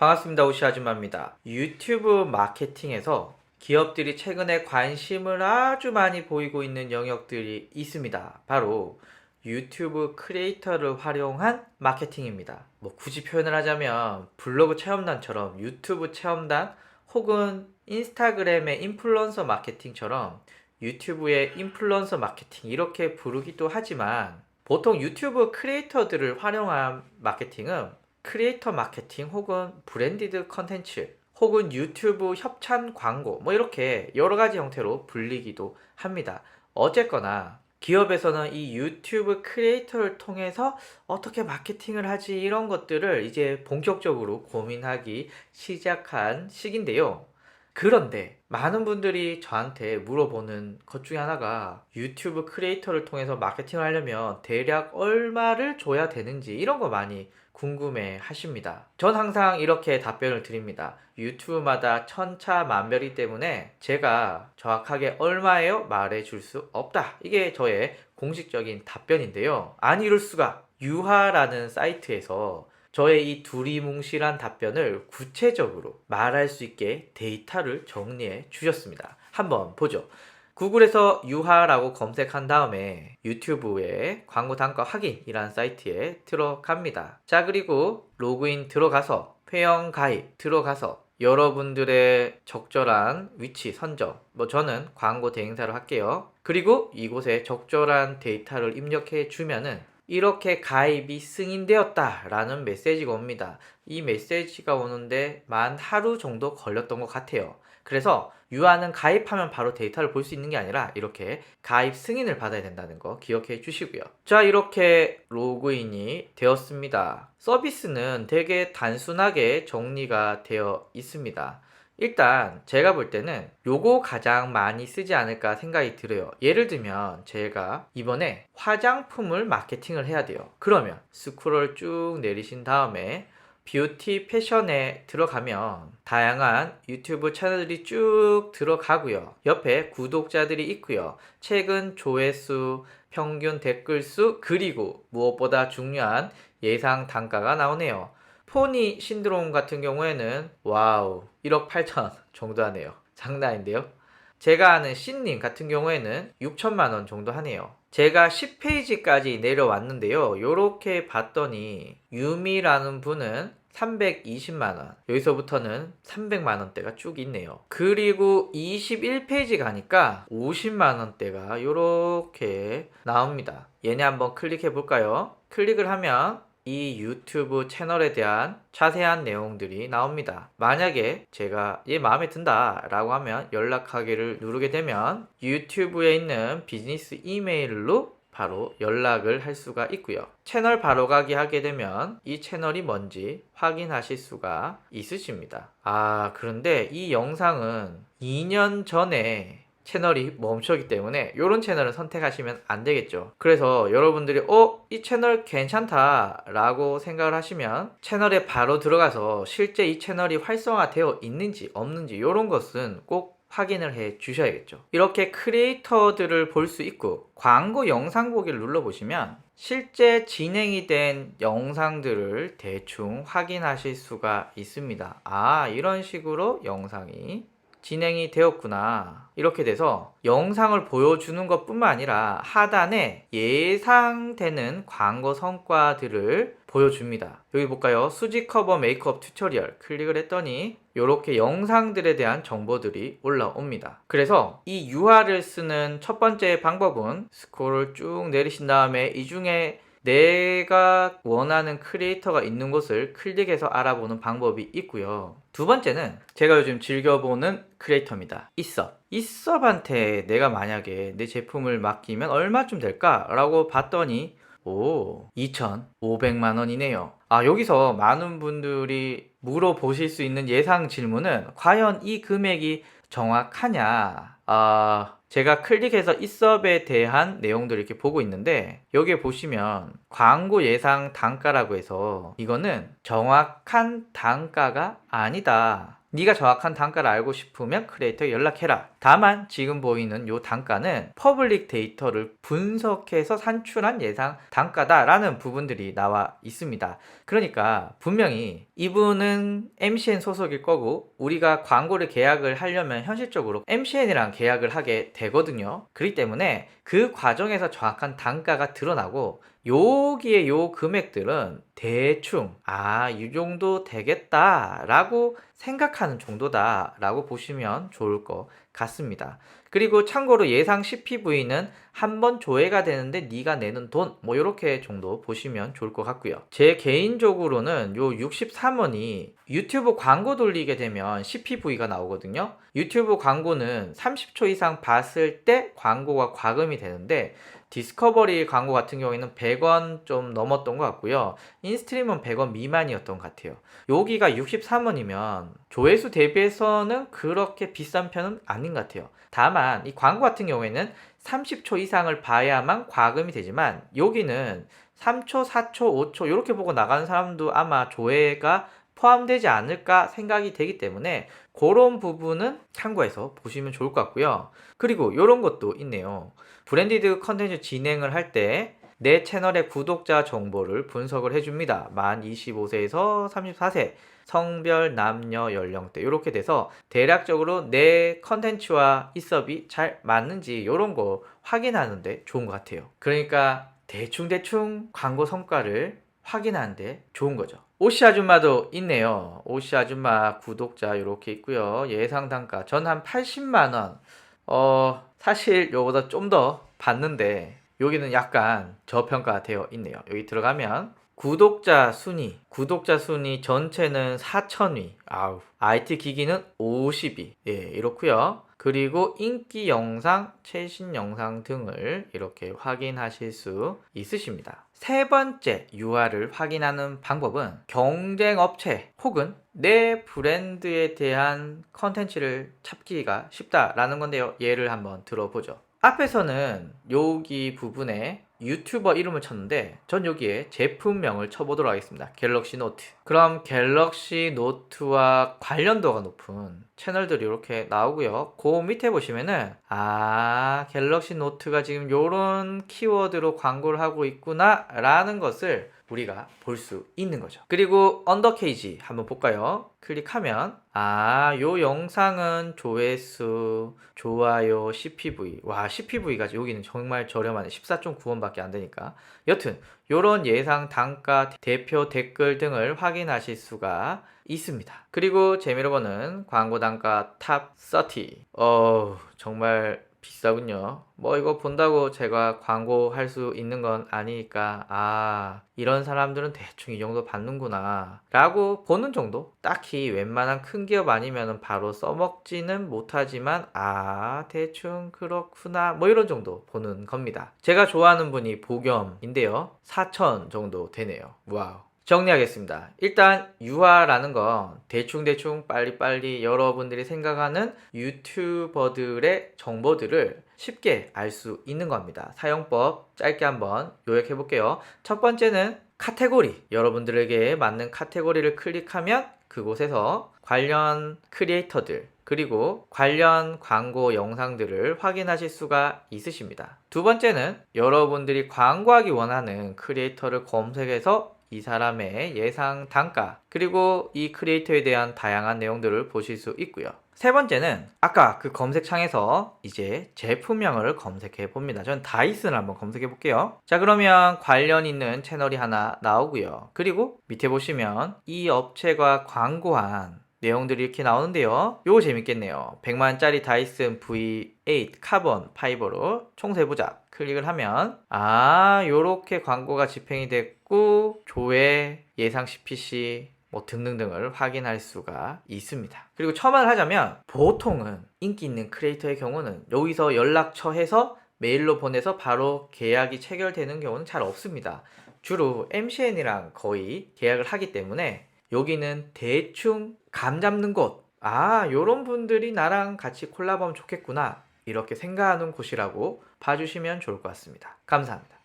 반갑습니다. 오시 아줌마입니다. 유튜브 마케팅에서 기업들이 최근에 관심을 아주 많이 보이고 있는 영역들이 있습니다. 바로 유튜브 크리에이터를 활용한 마케팅입니다. 뭐 굳이 표현을 하자면 블로그 체험단처럼 유튜브 체험단 혹은 인스타그램의 인플루언서 마케팅처럼 유튜브의 인플루언서 마케팅 이렇게 부르기도 하지만 보통 유튜브 크리에이터들을 활용한 마케팅은 크리에이터 마케팅 혹은 브랜디드 컨텐츠 혹은 유튜브 협찬 광고 뭐 이렇게 여러 가지 형태로 불리기도 합니다. 어쨌거나 기업에서는 이 유튜브 크리에이터를 통해서 어떻게 마케팅을 하지 이런 것들을 이제 본격적으로 고민하기 시작한 시기인데요. 그런데 많은 분들이 저한테 물어보는 것 중에 하나가 유튜브 크리에이터를 통해서 마케팅을 하려면 대략 얼마를 줘야 되는지 이런 거 많이 궁금해 하십니다. 전 항상 이렇게 답변을 드립니다. 유튜브마다 천차만별이기 때문에 제가 정확하게 얼마예요? 말해 줄 수 없다. 이게 저의 공식적인 답변인데요. 아니 이럴 수가. 유하라는 사이트에서 저의 이 두리뭉실한 답변을 구체적으로 말할 수 있게 데이터를 정리해 주셨습니다. 한번 보죠. 구글에서 유하라고 검색한 다음에 유튜브에 광고 단가 확인이라는 사이트에 들어갑니다. 자, 그리고 로그인 들어가서 회원 가입 들어가서 여러분들의 적절한 위치 선정. 뭐 저는 광고 대행사를 할게요. 그리고 이곳에 적절한 데이터를 입력해 주면은 이렇게 가입이 승인되었다 라는 메시지가 옵니다. 이 메시지가 오는데 만 하루 정도 걸렸던 것 같아요. 그래서 유아는 가입하면 바로 데이터를 볼 수 있는 게 아니라 이렇게 가입 승인을 받아야 된다는 거 기억해 주시고요. 자, 이렇게 로그인이 되었습니다. 서비스는 되게 단순하게 정리가 되어 있습니다. 일단 제가 볼 때는 요거 가장 많이 쓰지 않을까 생각이 들어요. 예를 들면 제가 이번에 화장품을 마케팅을 해야 돼요. 그러면 스크롤 쭉 내리신 다음에 뷰티 패션에 들어가면 다양한 유튜브 채널들이 쭉 들어가고요. 옆에 구독자들이 있고요. 최근 조회수, 평균 댓글 수, 그리고 무엇보다 중요한 예상 단가가 나오네요. 포니 신드롬 같은 경우에는 와우 1억 8천 정도 하네요. 장난 아닌데요? 제가 아는 신님 같은 경우에는 6천만 원 정도 하네요. 제가 10페이지까지 내려왔는데요. 요렇게 봤더니 유미라는 분은 320만 원. 여기서부터는 300만 원대가 쭉 있네요. 그리고 21페이지 가니까 50만 원대가 요렇게 나옵니다. 얘네 한번 클릭해 볼까요? 클릭을 하면 이 유튜브 채널에 대한 자세한 내용들이 나옵니다. 만약에 제가 얘 마음에 든다 라고 하면 연락하기를 누르게 되면 유튜브에 있는 비즈니스 이메일로 바로 연락을 할 수가 있고요. 채널 바로 가기 하게 되면 이 채널이 뭔지 확인하실 수가 있으십니다. 아, 그런데 이 영상은 2년 전에 채널이 멈췄기 때문에 이런 채널을 선택하시면 안 되겠죠. 그래서 여러분들이 어, 이 채널 괜찮다 라고 생각을 하시면 채널에 바로 들어가서 실제 이 채널이 활성화되어 있는지 없는지 이런 것은 꼭 확인을 해 주셔야겠죠. 이렇게 크리에이터들을 볼 수 있고 광고 영상 보기를 눌러보시면 실제 진행이 된 영상들을 대충 확인하실 수가 있습니다. 아, 이런 식으로 영상이 진행이 되었구나. 이렇게 돼서 영상을 보여주는 것 뿐만 아니라 하단에 예상되는 광고 성과들을 보여줍니다. 여기 볼까요? 수지 커버 메이크업 튜토리얼 클릭을 했더니 이렇게 영상들에 대한 정보들이 올라옵니다. 그래서 이 UR을 쓰는 첫 번째 방법은 스크롤을 쭉 내리신 다음에 이 중에 내가 원하는 크리에이터가 있는 곳을 클릭해서 알아보는 방법이 있고요. 두 번째는 제가 요즘 즐겨보는 크리에이터입니다. 이썹. 이썹한테 내가 만약에 내 제품을 맡기면 얼마쯤 될까라고 봤더니 오, 2,500만 원이네요. 아, 여기서 많은 분들이 물어보실 수 있는 예상 질문은 과연 이 금액이 정확하냐? 아, 제가 클릭해서 이섭에 대한 내용들을 이렇게 보고 있는데 여기에 보시면 광고 예상 단가라고 해서 이거는 정확한 단가가 아니다. 네가 정확한 단가를 알고 싶으면 크리에이터에 연락해라. 다만 지금 보이는 요 단가는 퍼블릭 데이터를 분석해서 산출한 예상 단가다라는 부분들이 나와 있습니다. 그러니까 분명히 이분은 MCN 소속일 거고 우리가 광고를 계약을 하려면 현실적으로 MCN이랑 계약을 하게 되거든요. 그렇기 때문에 그 과정에서 정확한 단가가 드러나고 여기에 요 금액들은 대충 아, 이 정도 되겠다라고 생각하는 정도다라고 보시면 좋을 것 같습니다. 그리고 참고로 예상 CPV는 한 번 조회가 되는데 네가 내는 돈 뭐 이렇게 정도 보시면 좋을 것 같고요. 제 개인적으로는 요 63원이 유튜브 광고 돌리게 되면 CPV가 나오거든요. 유튜브 광고는 30초 이상 봤을 때 광고가 과금이 되는데 디스커버리 광고 같은 경우에는 100원 좀 넘었던 것 같고요. 인스트림은 100원 미만이었던 것 같아요. 여기가 63원이면 조회수 대비해서는 그렇게 비싼 편은 아닌 것 같아요. 다만 이 광고 같은 경우에는 30초 이상을 봐야만 과금이 되지만 여기는 3초, 4초, 5초 이렇게 보고 나가는 사람도 아마 조회가 포함되지 않을까 생각이 되기 때문에 그런 부분은 참고해서 보시면 좋을 것 같고요. 그리고 이런 것도 있네요. 브랜디드 컨텐츠 진행을 할 때 내 채널의 구독자 정보를 분석을 해줍니다. 만 25세에서 34세, 성별, 남녀, 연령대 이렇게 돼서 대략적으로 내 컨텐츠와 이섭이 잘 맞는지 이런 거 확인하는데 좋은 것 같아요. 그러니까 대충대충 광고 성과를 확인하는데 좋은 거죠. 오씨 아줌마도 있네요. 오씨 아줌마 구독자 이렇게 있고요. 예상 단가 전 한 80만 원. 어 사실 요보다 좀 더 봤는데 여기는 약간 저평가 되어 있네요. 여기 들어가면 구독자 순위, 구독자 순위 전체는 4,000위. 아우. IT 기기는 50위. 예, 이렇고요. 그리고 인기 영상, 최신 영상 등을 이렇게 확인하실 수 있으십니다. 세 번째 UR을 확인하는 방법은 경쟁 업체 혹은 내 브랜드에 대한 컨텐츠를 찾기가 쉽다라는 건데요. 예를 한번 들어보죠. 앞에서는 여기 부분에 유튜버 이름을 쳤는데 전 여기에 제품명을 쳐보도록 하겠습니다. 갤럭시 노트. 그럼 갤럭시 노트와 관련도가 높은 채널들이 이렇게 나오고요. 그 밑에 보시면은 아 갤럭시 노트가 지금 요런 키워드로 광고를 하고 있구나 라는 것을 우리가 볼 수 있는 거죠. 그리고 언더케이지 한번 볼까요? 클릭하면 아, 요 영상은 조회수, 좋아요, CPV. 와, CPV가 여기는 정말 저렴하네. 14.9원밖에 안 되니까. 여튼 요런 예상 단가, 대표 댓글 등을 확인하실 수가 있습니다. 그리고 재미로 보는 광고 단가 탑 30. 어, 정말 비싸군요. 뭐 이거 본다고 제가 광고 할 수 있는 건 아니니까 아 이런 사람들은 대충 이 정도 받는구나 라고 보는 정도 딱히 웬만한 큰 기업 아니면 바로 써먹지는 못하지만 아 대충 그렇구나 뭐 이런 정도 보는 겁니다. 제가 좋아하는 분이 보겸인데요. 4천 정도 되네요. 와우. 정리하겠습니다. 일단 유아라는 건 대충대충 빨리빨리 여러분들이 생각하는 유튜버들의 정보들을 쉽게 알 수 있는 겁니다. 사용법 짧게 한번 요약해 볼게요. 첫 번째는 카테고리. 여러분들에게 맞는 카테고리를 클릭하면 그곳에서 관련 크리에이터들 그리고 관련 광고 영상들을 확인하실 수가 있으십니다. 두 번째는 여러분들이 광고하기 원하는 크리에이터를 검색해서 이 사람의 예상 단가 그리고 이 크리에이터에 대한 다양한 내용들을 보실 수 있고요. 세 번째는 아까 그 검색창에서 이제 제품명을 검색해 봅니다. 전 다이슨을 한번 검색해 볼게요. 자 그러면 관련 있는 채널이 하나 나오고요. 그리고 밑에 보시면 이 업체가 광고한 내용들이 이렇게 나오는데요. 요거 재밌겠네요. 100만짜리 다이슨 V8 카본 파이버로 총 세부작 클릭을 하면 아 요렇게 광고가 집행이 됐고 조회 예상 CPC 뭐 등등등을 확인할 수가 있습니다. 그리고 첨언을 하자면 보통은 인기 있는 크리에이터의 경우는 여기서 연락처 해서 메일로 보내서 바로 계약이 체결되는 경우는 잘 없습니다. 주로 MCN이랑 거의 계약을 하기 때문에 여기는 대충 감 잡는 곳. 아, 요런 분들이 나랑 같이 콜라보하면 좋겠구나. 이렇게 생각하는 곳이라고 봐주시면 좋을 것 같습니다. 감사합니다.